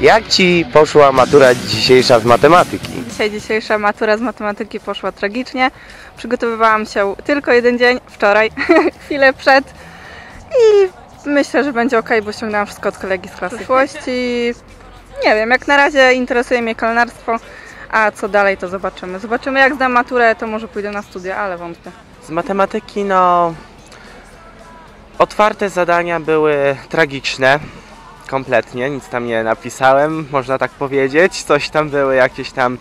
Jak ci poszła matura dzisiejsza z matematyki? Dzisiaj dzisiejsza matura z matematyki poszła tragicznie. Przygotowywałam się tylko jeden dzień, wczoraj, chwilę przed i myślę, że będzie ok, bo ściągnęłam wszystko od kolegi z klasy. Przyszłości nie wiem, jak na razie interesuje mnie kelnerstwo, a co dalej to zobaczymy. Zobaczymy jak zdam maturę, to może pójdę na studia, ale wątpię. Z matematyki, no. Otwarte zadania były tragiczne. Kompletnie, nic tam nie napisałem, można tak powiedzieć. Coś tam były jakieś tam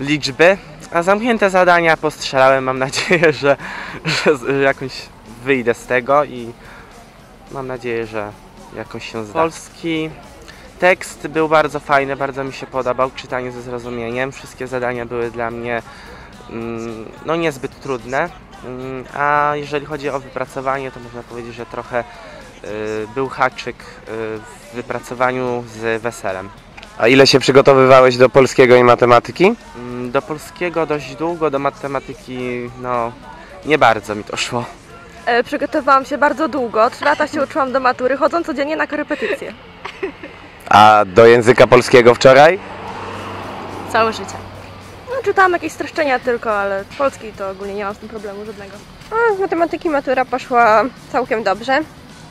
liczby. A zamknięte zadania postrzelałem. Mam nadzieję, że, że, że jakoś wyjdę z tego i mam nadzieję, że jakoś się zda. Polski tekst był bardzo fajny, bardzo mi się podobał. Czytanie ze zrozumieniem. Wszystkie zadania były dla mnie mm, no niezbyt trudne. Mm, A jeżeli chodzi o wypracowanie, to można powiedzieć, że trochę był haczyk y, w wypracowaniu z weselem. A ile się przygotowywałeś do polskiego i matematyki? Mm, Do polskiego dość długo, do matematyki no nie bardzo mi to szło. E, Przygotowałam się bardzo długo. Trzy lata się uczyłam do matury, chodząc codziennie na korepetycje. A do języka polskiego wczoraj? Całe życie. No, czytałam jakieś streszczenia tylko, ale polski to ogólnie nie mam z tym problemu żadnego. A z matematyki matura poszła całkiem dobrze.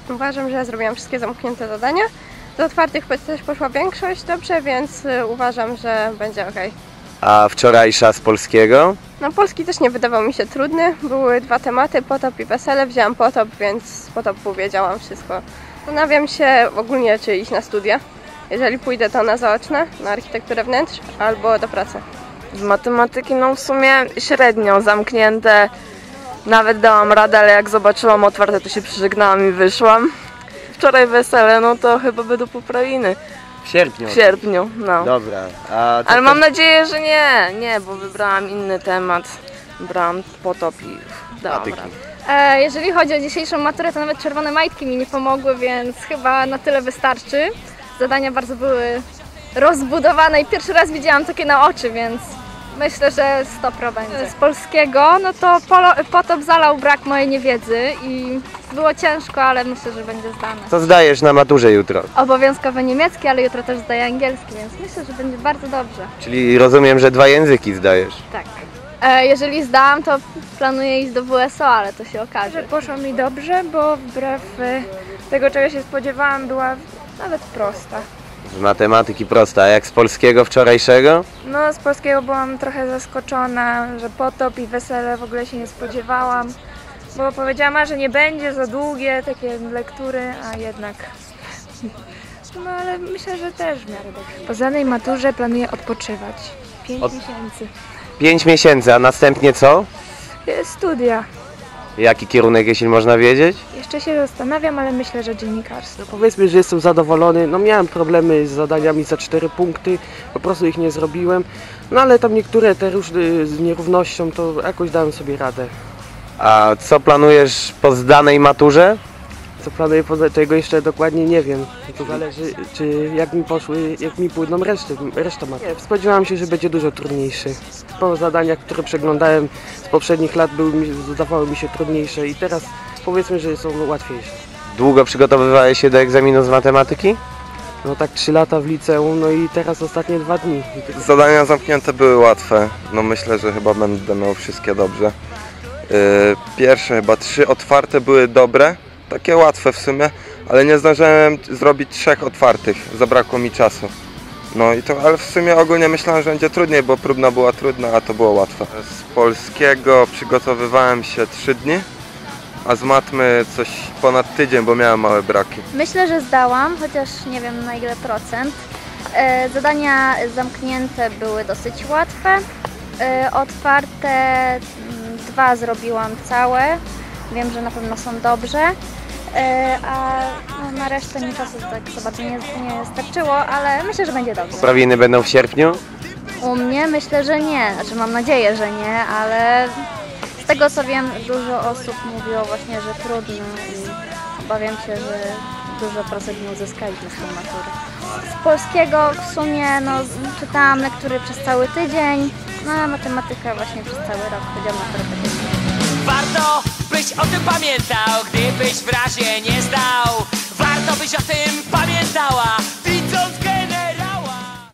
Uważam, że zrobiłam wszystkie zamknięte zadania. Z otwartych też poszła większość dobrze, więc y, uważam, że będzie ok. A wczorajsza z polskiego? No polski też nie wydawał mi się trudny. Były dwa tematy, potop i wesele. Wzięłam potop, więc z potopu wiedziałam wszystko. Zastanawiam się ogólnie, czy iść na studia. Jeżeli pójdę, to na zaoczne, na architekturę wnętrz albo do pracy. Z matematyki no w sumie średnio zamknięte. Nawet dałam radę, ale jak zobaczyłam otwarte, to się przyżegnałam i wyszłam. Wczoraj wesele, no to chyba będą poprawiny. W sierpniu. W sierpniu, no. Dobra. Ale to- mam nadzieję, że nie, nie, bo wybrałam inny temat. Brałam potop i dałam radę. E, jeżeli chodzi o dzisiejszą maturę, to nawet czerwone majtki mi nie pomogły, więc chyba na tyle wystarczy. Zadania bardzo były rozbudowane i pierwszy raz widziałam takie na oczy, więc myślę, że 100 będzie. Z polskiego, no to polo, potop zalał brak mojej niewiedzy i było ciężko, ale myślę, że będzie zdane. Co zdajesz na maturze jutro? Obowiązkowy niemiecki, ale jutro też zdaję angielski, więc myślę, że będzie bardzo dobrze. Czyli rozumiem, że dwa języki zdajesz. Tak. E, jeżeli zdałam, to planuję iść do WSO, ale to się okaże. Poszło mi dobrze, bo wbrew e, tego, czego się spodziewałam, była nawet prosta. Z matematyki prosta, a jak z polskiego wczorajszego? No, z polskiego byłam trochę zaskoczona, że potop i wesele w ogóle się nie spodziewałam, bo powiedziałam, a, że nie będzie za długie takie lektury, a jednak. No, ale myślę, że też w miarę dobrze. Po zdanej maturze planuję odpoczywać. Pięć Od- miesięcy. Pięć miesięcy, a następnie co? E, Studia. Jaki kierunek, jeśli można wiedzieć? Jeszcze się zastanawiam, ale myślę, że dziennikarstwo. No powiedzmy, że jestem zadowolony. No miałem problemy z zadaniami za 4 punkty, po prostu ich nie zrobiłem. No ale tam niektóre te różne z nierównością to jakoś dałem sobie radę. A co planujesz po zdanej maturze? Co planuję poza tego jeszcze dokładnie nie wiem. To zależy czy jak mi poszły, jak mi płyną reszty, reszta ma. Nie, spodziewałem się, że będzie dużo trudniejszy. Po zadaniach, które przeglądałem z poprzednich lat były mi, zdawały mi się trudniejsze i teraz powiedzmy, że są łatwiejsze. Długo przygotowywałeś się do egzaminu z matematyki? No tak 3 lata w liceum, no i teraz ostatnie dwa dni. Zadania zamknięte były łatwe. No myślę, że chyba będę miał wszystkie dobrze. Yy, Pierwsze chyba trzy otwarte były dobre, takie łatwe w sumie, ale nie zdążyłem zrobić trzech otwartych, zabrakło mi czasu. No i to, ale w sumie ogólnie myślałem, że będzie trudniej, bo próbna była trudna, a to było łatwe. Z polskiego przygotowywałem się trzy dni, a z matmy coś ponad tydzień, bo miałem małe braki. Myślę, że zdałam, chociaż nie wiem na ile procent. E, Zadania zamknięte były dosyć łatwe. E, Otwarte mm, dwa zrobiłam całe. Wiem, że na pewno są dobrze. E, A no, na resztę mi czasu tak za bardzo nie, nie starczyło, ale myślę, że będzie dobrze. Poprawiny będą w sierpniu? U mnie myślę, że nie. Znaczy mam nadzieję, że nie, ale z tego co wiem, dużo osób mówiło właśnie, że trudno i obawiam się, że dużo procent nie uzyskaliśmy z tej matury. Z polskiego w sumie no, czytałam lektury przez cały tydzień, no a matematyka właśnie przez cały rok chodziłam na korepetycje. Warto byś o tym pamiętał, gdybyś w razie nie zdał. Warto byś o tym pamiętała.